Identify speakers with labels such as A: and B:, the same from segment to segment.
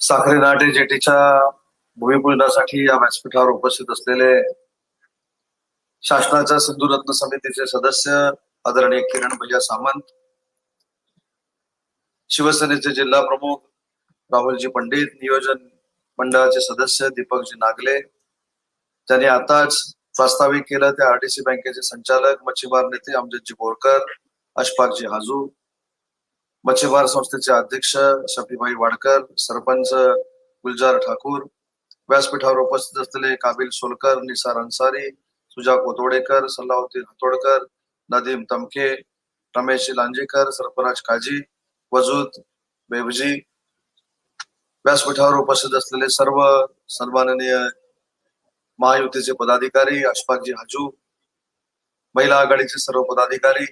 A: साखरे नाटे जेटीच्या भूमिपूजनासाठी या व्यासपीठावर उपस्थित असलेले शासनाच्या सिंधुरत्न समितीचे सदस्य आदरणीय किरण भैया सामंत शिवसेनेचे जिल्हा प्रमुख राहुलजी पंडित नियोजन मंडळाचे सदस्य दीपकजी नागले ज्यांनी आताच प्रास्ताविक केलं. त्या आरडीसी बँकेचे संचालक मच्छीमार नेते अमजदजी बोरकर अशफाकजी हाजू मच्छीमार संस्थेचे अध्यक्ष शफीभाई वाडकर सरपंच गुलजार ठाकूर व्यासपीठावर उपस्थित असलेले काबिल सोलकर निसार अन्सारी सुजा कोतोडेकर सल्लाहुद्दीन हातोडकर नदीम तमके रमेश लांजेकर सरफराज काजी वजूद बेबजी व्यासपीठावर उपस्थित असलेले सर्व सन्माननीय महायुतीचे पदाधिकारी अशफाकजी हाजू महिला आघाडीचे सर्व पदाधिकारी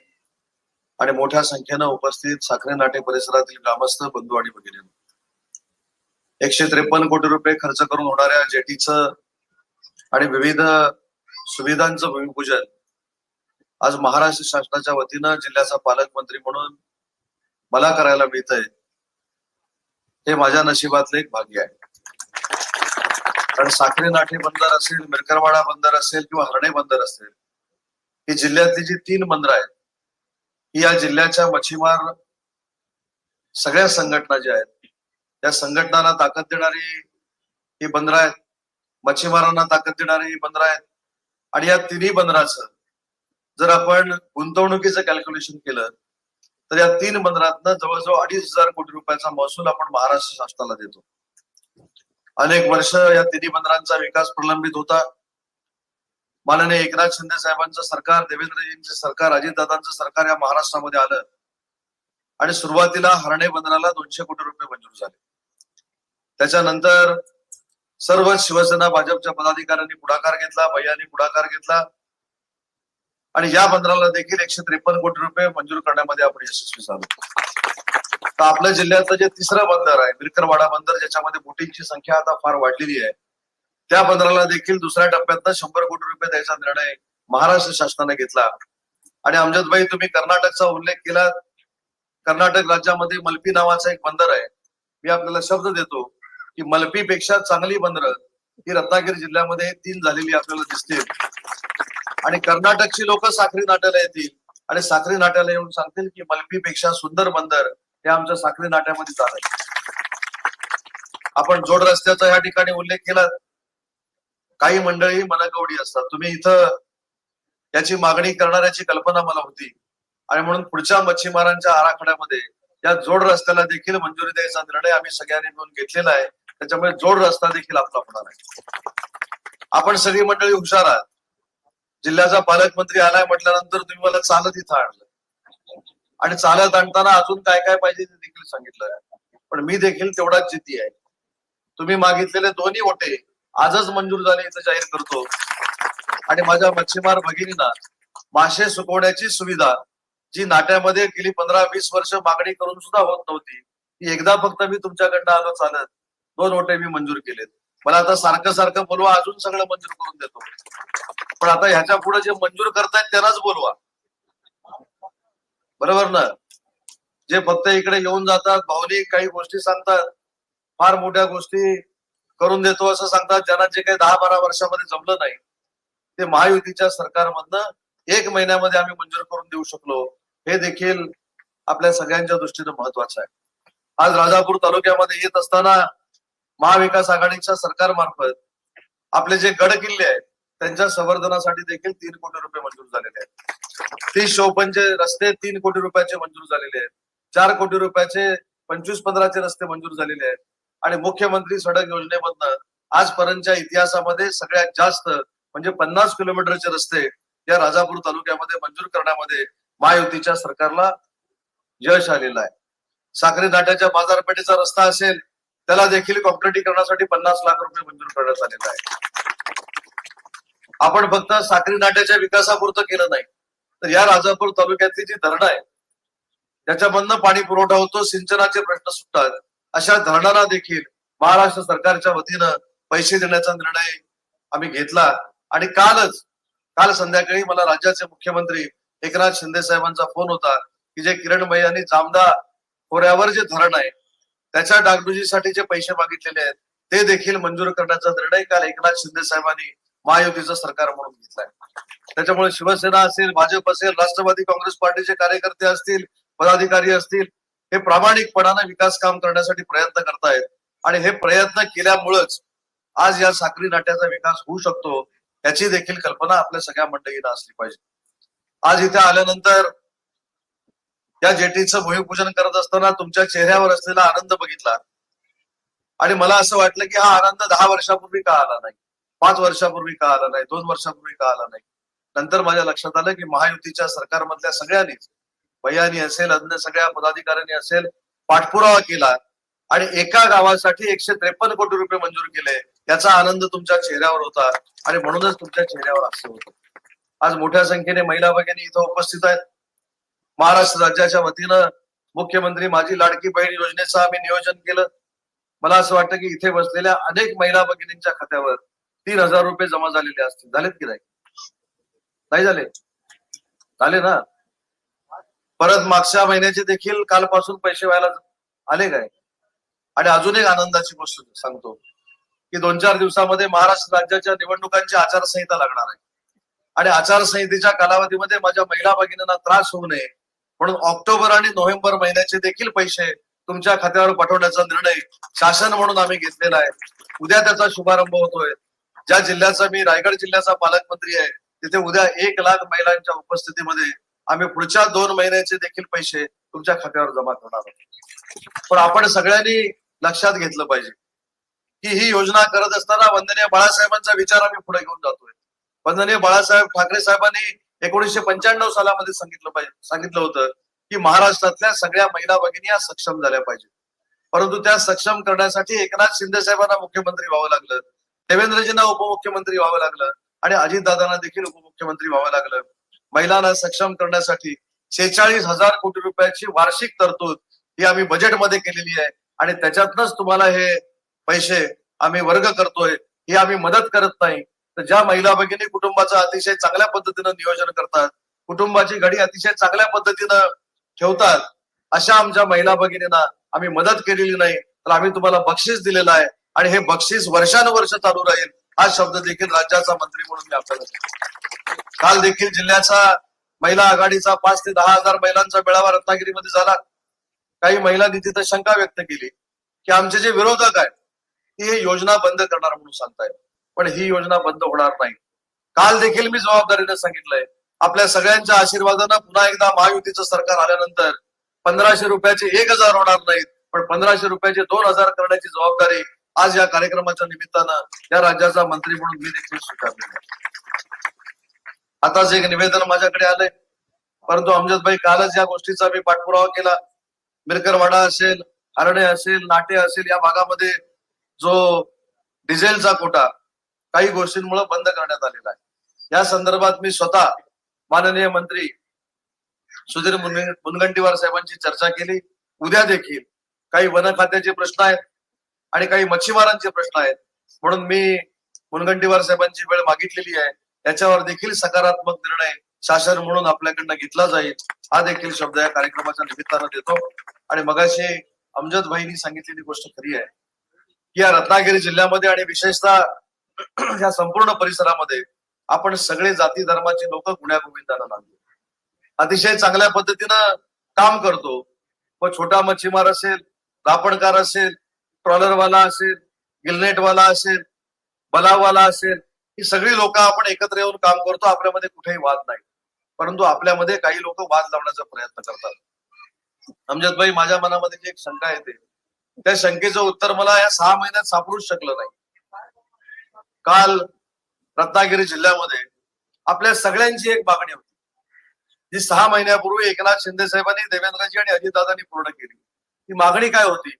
A: आणि मोठ्या संख्येनं उपस्थित साखरे नाटे परिसरातील ग्रामस्थ बंधू आणि भगिनी. एकशे त्रेपन्न कोटी रुपये खर्च करून होणाऱ्या जेटीचं आणि विविध सुविधांचं भूमिपूजन आज महाराष्ट्र शासनाच्या वतीनं जिल्ह्याचा पालकमंत्री म्हणून मला करायला मिळतंय हे माझ्या नशिबातलं एक भाग्य आहे. कारण साखरे नाठे बंदर असेल मिरकरवाडा बंदर असेल किंवा हरणे बंदर असेल ही जिल्ह्यातली जी तीन बंदर आहेत ही या जिल्ह्याच्या मच्छीमार सगळ्या संघटना ज्या आहेत त्या संघटनांना ताकद देणारी ही बंदर आहेत मच्छीमारांना ताकद देणारी ही बंदर आहेत. आणि या तिन्ही बंदराचं जर आपण गुंतवणुकीचं कॅल्क्युलेशन केलं तर या तीन बंदरातनं जवळजवळ अडीच हजार कोटी रुपयाचा महसूल आपण महाराष्ट्र शासनाला देतो. अनेक वर्ष या तिन्ही बंदरांचा विकास प्रलंबित होता. माननीय एकनाथ शिंदे साहेबांचं सरकार देवेंद्रजींचं सरकार अजितदादांचं सरकार या महाराष्ट्रामध्ये आलं. आणि सुरुवातीला हरणे बंधनाला दोनशे कोटी रुपये मंजूर झाले. त्याच्यानंतर सर्व शिवसेना भाजपच्या पदाधिकाऱ्यांनी पुढाकार घेतला भैयांनी पुढाकार घेतला. आणि या बंदराला देखील एकशे त्रेपन्न कोटी रुपये मंजूर करण्यामध्ये आपण यशस्वी झालो. तर आपल्या जिल्ह्यातलं जे तिसरं बंदर आहे बिरकरवाडा बंदर ज्याच्यामध्ये बोटींची संख्या आता फार वाढलेली आहे त्या बंदराला देखील दुसऱ्या टप्प्यात शंभर कोटी रुपये द्यायचा निर्णय महाराष्ट्र शासनाने घेतला. आणि अमजदभाई तुम्ही कर्नाटकचा उल्लेख केला. कर्नाटक राज्यामध्ये मल्पी नावाचा एक बंदर आहे. मी आपल्याला शब्द देतो की मल्पीपेक्षा चांगली बंदर ही रत्नागिरी जिल्ह्यामध्ये तीन झालेली आपल्याला दिसतील आणि कर्नाटकची लोक साखरी नाट्याला येतील. आणि साखरी नाट्याला येऊन सांगतील की मल्पीपेक्षा सुंदर बंदर हे आमच्या साखरी नाट्यामध्ये झालंय. आपण जोड रस्त्याचा या ठिकाणी उल्लेख केला. काही मंडळी मनगवडी असतात. तुम्ही इथं याची मागणी करणाऱ्याची कल्पना मला होती. आणि म्हणून पुढच्या मच्छीमारांच्या आराखड्यामध्ये या जोड रस्त्याला देखील मंजुरी द्यायचा निर्णय आम्ही सगळ्यांनी मिळून घेतलेला आहे. त्याच्यामुळे जोड रस्ता देखील आपला होणार आहे. आपण सगळी मंडळी हुशार आहात. जिल्ह्याचा पालकमंत्री आलाय म्हटल्यानंतर तुम्ही मला चालत इथं आणलं. आणि चालत आणताना अजून काय काय पाहिजे ते देखील सांगितलं पण मी देखील तेवढाच जिद्दी आहे. तुम्ही मागितलेले दोन्ही ओटे आजच मंजूर झाले इथं जाहीर करतो. आणि माझ्या मच्छीमार भगिनींना मासे सुकवण्याची सुविधा जी नाट्यामध्ये गेली पंधरा वीस वर्ष मागणी करून सुद्धा होत नव्हती ती एकदा फक्त मी तुमच्याकडनं आलो चालत दोन ओटे मी मंजूर केलेत. मला आता सारखं सारखं बोलवा अजून सगळं मंजूर करून देतो. पण आता ह्याच्या पुढे जे मंजूर करतायत त्यांनाच बोलवा. बरोबर ना? जे फक्त इकडे येऊन जातात भावनिक काही गोष्टी सांगतात फार मोठ्या गोष्टी करून देतो असं सांगतात. ज्यांना जे काही दहा बारा वर्षामध्ये जमलं नाही ते महायुतीच्या सरकारमधनं एक महिन्यामध्ये आम्ही मंजूर करून देऊ शकलो. हे देखील आपल्या सगळ्यांच्या दृष्टीने महत्वाचं आहे. आज राजापूर तालुक्यामध्ये येत असताना महाविकास आघाडीच्या सरकारमार्फत आपले जे गड किल्ले आहेत त्यांच्या संवर्धनासाठी देखील तीन कोटी रुपये मंजूर झालेले आहेत. तीस चौपनचे रस्ते तीन कोटी रुपयाचे मंजूर झालेले आहेत. चार कोटी रुपयाचे पंचवीस पंधराचे रस्ते मंजूर झालेले आहेत. आणि मुख्यमंत्री सडक योजनेमधनं आजपर्यंतच्या इतिहासामध्ये सगळ्यात जास्त म्हणजे पन्नास किलोमीटरचे रस्ते या राजापूर तालुक्यामध्ये मंजूर करण्यामध्ये महायुतीच्या सरकारला यश आलेलं आहे. साखरी नाट्याच्या बाजारपेठेचा रस्ता असेल त्याला देखील कॉन्क्रिटीकरणासाठी पन्नास लाख रुपये मंजूर करण्यात आलेला आहे. आपण फक्त साखरी नाट्याच्या विकासापुरतं केलं नाही तर या राजापूर तालुक्यातली जी धरणं आहे त्याच्यामधनं पाणी पुरवठा होतो सिंचनाचे प्रश्न सुटतात. अशा धरणांना देखील महाराष्ट्र सरकारच्या वतीनं पैसे देण्याचा निर्णय आम्ही घेतला. आणि कालच काल संध्याकाळी मला राज्याचे मुख्यमंत्री एकनाथ शिंदे साहेबांचा फोन होता की जे किरण यांनी जामदा खोऱ्यावर जे धरण आहे त्याच्या डागडुजीसाठी जे पैसे मागितलेले आहेत ते देखील मंजूर करण्याचा निर्णय काल एकनाथ शिंदे साहेबांनी महायुतीचं सरकार म्हणून घेतलाय. त्याच्यामुळे शिवसेना असेल भाजप असेल राष्ट्रवादी काँग्रेस पार्टीचे कार्यकर्ते असतील पदाधिकारी असतील हे प्रामाणिकपणानं विकास काम करण्यासाठी प्रयत्न करतायत. आणि हे प्रयत्न केल्यामुळंच आज या साखरी नाट्याचा विकास होऊ शकतो याची देखील कल्पना आपल्या सगळ्या मंडळींना असली पाहिजे. आज इथे आल्यानंतर या जेटीचं भूमिपूजन करत असताना तुमच्या चेहऱ्यावर असलेला आनंद बघितला. आणि मला असं वाटलं की हा आनंद दहा वर्षापूर्वी का आला नाही? पाच वर्षापूर्वी का आला नाही? दोन वर्षापूर्वी का आला नाही? नंतर माझ्या लक्षात आलं की महायुतीच्या सरकारमधल्या सगळ्यांनीच भैयानी असेल अन्य सगळ्या पदाधिकाऱ्यांनी असेल पाठपुरावा केला आणि एका गावासाठी एकशे त्रेपन्न कोटी रुपये मंजूर केले याचा आनंद तुमच्या चेहऱ्यावर होता आणि म्हणूनच तुमच्या चेहऱ्यावर असं होतं. आज मोठ्या संख्येने महिला भगिनी इथं उपस्थित आहेत. महाराष्ट्र राज्याच्या वतीनं मुख्यमंत्री माझी लाडकी बहीण योजनेचं आम्ही नियोजन केलं. मला असं वाटतं की इथे बसलेल्या अनेक महिला भगिनींच्या खात्यावर तीन हजार रुपये जमा झालेले असतील. झालेत की नाही झाले? झाले ना? परत मागच्या महिन्याचे देखील कालपासून पैसे व्हायला आले काय? आणि अजून एक आनंदाची गोष्ट सांगतो की दोन चार दिवसामध्ये महाराष्ट्र राज्याच्या निवडणुकांची आचारसंहिता लागणार आहे. आणि आचारसंहितेच्या कालावधीमध्ये माझ्या महिला भगिनींना त्रास होऊ नये म्हणून ऑक्टोबर आणि नोव्हेंबर महिन्याचे देखील पैसे तुमच्या खात्यावर पाठवण्याचा निर्णय शासन म्हणून आम्ही घेतलेला आहे. उद्या त्याचा शुभारंभ होतोय. ज्या जिल्ह्याचा मी रायगड जिल्ह्याचा पालकमंत्री आहे तिथे उद्या एक लाख महिलांच्या उपस्थितीमध्ये आम्ही पुढच्या दोन महिन्याचे देखील पैसे तुमच्या खात्यावर जमा करणार आहोत. पण आपण सगळ्यांनी लक्षात घेतलं पाहिजे की ही योजना करत असताना वंदनीय बाळासाहेबांचा विचार आम्ही पुढे घेऊन जातोय. वंदनीय बाळासाहेब ठाकरे साहेबांनी एकोणीसशे पंच्याण्णव सालामध्ये सांगितलं पाहिजे सांगितलं होतं की महाराष्ट्रातल्या सगळ्या महिला भगिनी या सक्षम झाल्या पाहिजे परंतु त्या सक्षम करण्यासाठी एकनाथ शिंदे साहेबांना मुख्यमंत्री व्हावं लागलं देवेंद्रजींना उपमुख्यमंत्री व्हावं लागलं आणि अजितदादांना देखील उपमुख्यमंत्री व्हावं लागलं. महिलांना सक्षम करण्यासाठी शेहेचाळीस हजार कोटी रुपयाची वार्षिक तरतूद ही आम्ही बजेटमध्ये केलेली आहे. आणि त्याच्यातनच तुम्हाला हे पैसे आम्ही वर्ग करतोय ही आम्ही मदत करत नाही. तर ज्या महिला भगिनी कुटुंबाचं अतिशय चांगल्या पद्धतीनं नियोजन करतात कुटुंबाची घडी अतिशय चांगल्या पद्धतीनं ठेवतात अशा आमच्या महिला भगिनींना आम्ही मदत केलेली नाही. तर आम्ही तुम्हाला बक्षीस दिलेलं आहे. आणि हे बक्षीस वर्षानुवर्ष चालू राहील हा शब्द देखील राज्याचा मंत्री म्हणून मी आपल्याला काल देखील जिल्ह्याचा महिला आघाडीचा पाच ते दहा हजार महिलांचा मेळावा रत्नागिरीमध्ये झाला. काही महिलांनी तिथं शंका व्यक्त केली की आमचे जे विरोधक आहेत ती ही योजना बंद करणार म्हणून सांगतायत. पण ही योजना बंद होणार नाही. काल देखील मी जबाबदारीने सांगितलंय. आपल्या सगळ्यांच्या आशीर्वादानं पुन्हा एकदा महायुतीचं सरकार आल्यानंतर पंधराशे रुपयाचे एक हजार होणार नाहीत पण पंधराशे रुपयाचे दोन हजार करण्याची जबाबदारी आज या कार्यक्रमाच्या निमित्तानं या राज्याचा मंत्री म्हणून मी देखील स्वीकारले आताच एक निवेदन माझ्याकडे आलंय परंतु अमजदभाई कालच या गोष्टीचा मी पाठपुरावा केला. मिरकरवाडा असेल हरणे असेल नाटे असेल या भागामध्ये जो डिझेलचा कोटा काही गोष्टींमुळे बंद करण्यात आलेला आहे. या संदर्भात मी स्वतः माननीय मंत्री सुधीर मुनगंटीवार साहेबांची चर्चा केली. उद्या देखील काही वन खात्याचे प्रश्न आहेत आणि काही मच्छीमारांचे प्रश्न आहेत. म्हणून मी मुनगंटीवार साहेबांची वेळ मागितलेली आहे. याच्यावर देखील सकारात्मक निर्णय शासन म्हणून आपल्याकडनं घेतला जाईल. हा देखील शब्द या कार्यक्रमाच्या निमित्तानं देतो. आणि मगाशी अमजद भाईनी सांगितलेली गोष्ट खरी आहे. की या रत्नागिरी जिल्ह्यामध्ये आणि विशेषतः या संपूर्ण परिसरामध्ये आपण सगळे जाती धर्माचे लोक गुण्या गोविंदाला लागलो. अतिशय चांगल्या पद्धतीनं काम करतो. व छोटा मच्छीमार असेल रापणकार असेल ट्रॉलरवाला असेल गिलनेटवाला असेल बलाववाला असेल ही सगळी लोक आपण एकत्र येऊन काम करतो आपल्यामध्ये कुठेही वाद नाही. परंतु आपल्यामध्ये काही लोक वाद लावण्याचा प्रयत्न करतात. अमजदभाई माझ्या मनामध्ये जी एक शंका येते त्या शंकेचं उत्तर मला या सहा महिन्यात सापडूच शकलं नाही. काल रत्नागिरी जिल्ह्यामध्ये आपल्या सगळ्यांची एक मागणी होती. जी सहा महिन्यापूर्वी एकनाथ शिंदे साहेबांनी देवेंद्रजी आणि अजितदादांनी पूर्ण केली. ती मागणी काय होती?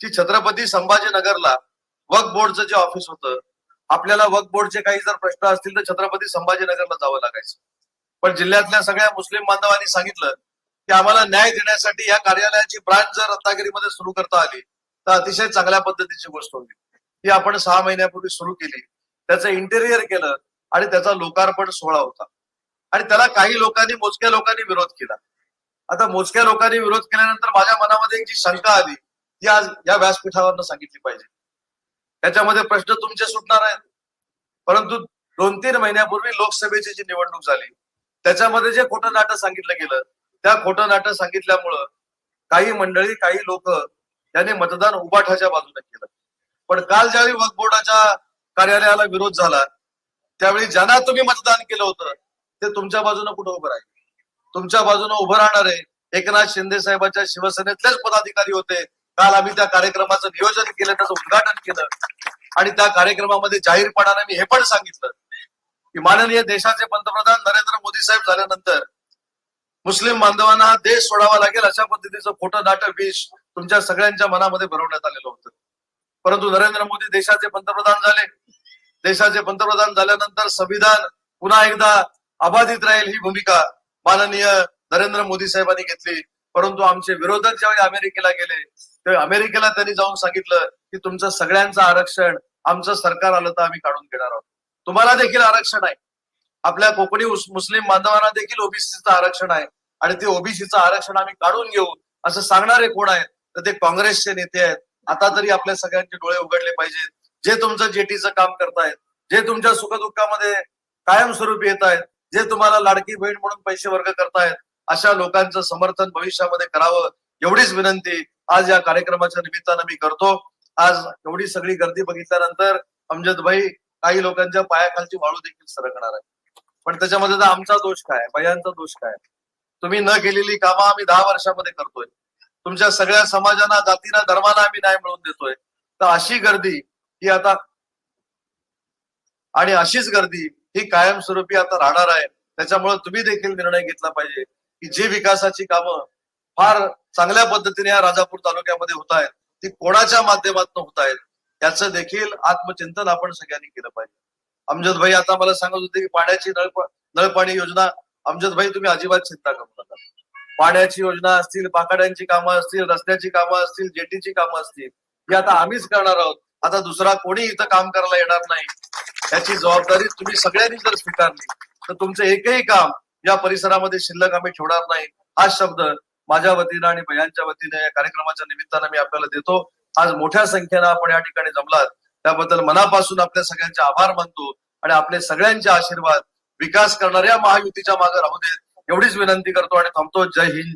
A: की छत्रपती संभाजीनगरला वक्फ बोर्डचं जे ऑफिस होतं आपल्याला वक्फ बोर्डचे काही जर प्रश्न असतील तर छत्रपती संभाजीनगरला जावं लागायचं. पण जिल्ह्यातल्या सगळ्या मुस्लिम बांधवांनी सांगितलं की आम्हाला न्याय देण्यासाठी या कार्यालयाची ब्रांच जर रत्नागिरीमध्ये सुरू करता आली तर अतिशय चांगल्या पद्धतीची गोष्ट होती. ती आपण सहा महिन्यापूर्वी सुरू केली. त्याचं इंटेरियर केलं आणि त्याचा लोकार्पण सोहळा होता. आणि त्याला काही लोकांनी मोजक्या लोकांनी विरोध केला. आता मोजक्या लोकांनी विरोध केल्यानंतर माझ्या मनामध्ये एक जी शंका आली ती आज या व्यासपीठावरनं सांगितली पाहिजे. त्याच्यामध्ये प्रश्न तुमचे सुटणार आहेत. परंतु दोन तीन महिन्यापूर्वी लोकसभेची जी निवडणूक झाली त्याच्यामध्ये जे खोटं नाटक सांगितलं गेलं त्या खोटं नाटक सांगितल्यामुळं काही मंडळी काही लोक त्यांनी मतदान उबाठाच्या बाजूने केलं. पण काल ज्यावेळी वक्फ बोर्डाच्या कार्यालयाला विरोध झाला त्यावेळी ज्यांना तुम्ही मतदान केलं होतं ते तुमच्या बाजूने कुठं उभं राहील? तुमच्या बाजूने उभं राहणारे एकनाथ शिंदे साहेबांच्या शिवसेनेतलेच पदाधिकारी होते काल आम्ही त्या कार्यक्रमाचं नियोजन केलं त्याचं उद्घाटन केलं. आणि त्या कार्यक्रमामध्ये जाहीरपणाने मी हे पण सांगितलं की माननीय देशाचे पंतप्रधान नरेंद्र मोदी साहेब झाल्यानंतर मुस्लिम बांधवांना हा देश सोडावा लागेल अशा पद्धतीचं खोटं नाटक विष तुमच्या सगळ्यांच्या मनामध्ये भरवण्यात आलेलं होतं. परंतु नरेंद्र मोदी देशाचे पंतप्रधान झाले. देशाचे पंतप्रधान झाल्यानंतर संविधान पुन्हा एकदा अबाधित राहील ही भूमिका माननीय नरेंद्र मोदी साहेबांनी घेतली. परंतु आमचे विरोधक ज्यावेळी अमेरिकेला गेले त्यावेळी अमेरिकेला त्यांनी जाऊन सांगितलं की तुमचं सगळ्यांचं आरक्षण आमचं सरकार आलं तर आम्ही काढून घेणार आहोत. तुम्हाला देखील आरक्षण आहे. आपल्या कोकणी मुस्लिम बांधवांना देखील ओबीसीचं आरक्षण आहे. आणि ते ओबीसीचं आरक्षण आम्ही काढून घेऊ असं सांगणारे कोण आहेत? तर ते काँग्रेसचे नेते आहेत. आता तरी आपल्या सगळ्यांचे डोळे उघडले पाहिजेत. जे तुमचं जेटीचं काम करतायत जे तुमच्या सुखदुःखामध्ये कायमस्वरूपी येत आहेत जे तुम्हाला लाडकी बहीण म्हणून पैसे वर्ग करतायत अशा लोकांचं समर्थन भविष्यामध्ये करावं एवढीच विनंती. आज या कार्यक्रमाच्या निमित्तानं मी करतो. आज एवढी सगळी गर्दी बघितल्यानंतर अमजद भाई काही लोकांच्या पायाखालची वाळू देखील सरकणार आहे पण त्याच्यामध्ये तर आमचा दोष काय भयांचा दोष काय तुम्ही न केलेली कामं आम्ही दहा वर्षामध्ये करतोय. तुमच्या सगळ्या समाजांना जातीना धर्मांना आम्ही न्याय मिळवून देतोय. तर अशी गर्दी ही आता आणि अशीच गर्दी ही कायमस्वरूपी आता राहणार आहे. त्याच्यामुळे तुम्ही देखील निर्णय घेतला पाहिजे की जी विकासाची कामं फार चांगल्या पद्धतीने या राजापूर तालुक्यामध्ये होत आहेत. ती कोणाच्या माध्यमातून होत आहेत याचं देखील आत्मचिंतन आपण सगळ्यांनी केलं पाहिजे. अमजद भाई आता मला सांगत होते की पाण्याची नळ नळपाणी योजना अमजद भाई तुम्ही अजिबात चिंता करू नका. पाण्याची योजना असतील पाकाड्यांची कामं असतील रस्त्याची कामं असतील जेटीची कामं असतील ही आता आम्हीच करणार आहोत. आता दुसरा कोणी इथं काम करायला येणार नाही. याची जबाबदारी तुम्ही सगळ्यांनी जर स्वीकारली तर तुमचं एकही काम या परिसरामध्ये शिल्लक आम्ही ठेवणार नाही. हा शब्द माझ्या वतीनं आणि भयांच्या वतीने या कार्यक्रमाच्या निमित्तानं मी आपल्याला देतो. आज मोठ्या संख्येनं आपण या ठिकाणी जमलात. त्याबद्दल मनापासून आपल्या सगळ्यांचे आभार मानतो आणि आपले सगळ्यांचे आशीर्वाद विकास करणाऱ्या महायुतीच्या मागे राहू देत. एवढीच विनंती करतो आणि थांबतो. जय हिंद.